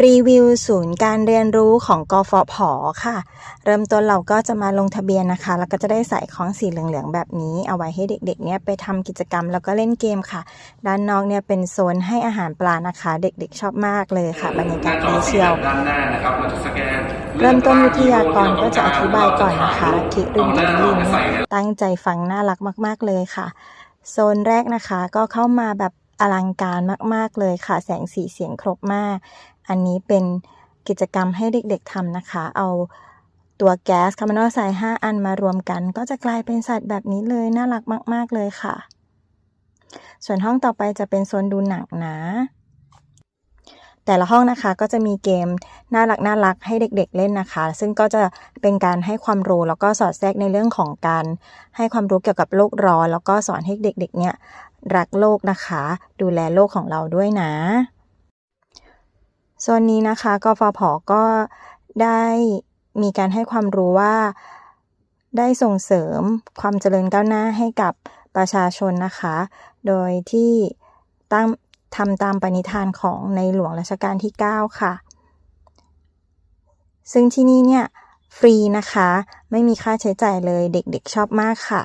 รีวิวศูนย์การเรียนรู้ของกฟผค่ะ เริ่มต้นเราก็จะมาลงทะเบียนนะคะ แล้วก็จะได้ใส่ของสีเหลืองๆแบบนี้ เอาไว้ให้เด็กๆเนี่ยไปทำกิจกรรมแล้วก็เล่นเกมค่ะ ด้านนอกเนี่ยเป็นโซนให้อาหารปลานะคะ เด็กๆชอบมากเลยค่ะบรรยากาศดีเชียวด้านหน้านะครับเราจะสแกนเริ่มต้นวิทยากรก็จะอธิบายก่อนนะคะคิรินกับลินเนี่ยตั้งใจฟังน่ารักมาก ๆเลยค่ะ โซนแรกนะคะก็เข้ามาแบบ อลังการมาก ๆ เลยค่ะ แสงสีเสียงครบมาก อันนี้เป็นกิจกรรมให้เด็ก ๆทำนะคะ เอาตัวแก๊สคาร์บอนไดออกไซด์5อันมารวมกัน ก็จะกลายเป็นสัตว์แบบนี้เลย น่ารักมาก ๆ เลยค่ะ ส่วนห้องต่อไปจะเป็นโซนดูหนังนะ แต่ละห้องนะคะก็จะมีเกมน่ารักน่ารักให้เด็ก ๆ เล่นนะคะ ซึ่งก็จะเป็นการให้ความรู้แล้วก็สอดแทรกในเรื่องของการให้ความรู้เกี่ยวกับโลกร้อน แล้วก็สอนให้เด็ก ๆ เนี่ย รักโลกนะคะ ดูแลโลกของเราด้วยนะโซนนี้นะคะกฟผก็ได้มีการให้ความรู้ว่า ได้ส่งเสริมความเจริญก้าวหน้าให้กับประชาชนนะคะ โดยที่ตั้งทำตามปณิธานของในหลวงรัชกาลที่ 9 ค่ะ ซึ่งที่นี่เนี่ย ฟรีนะคะ ไม่มีค่าใช้จ่ายเลยเด็กๆชอบมากค่ะ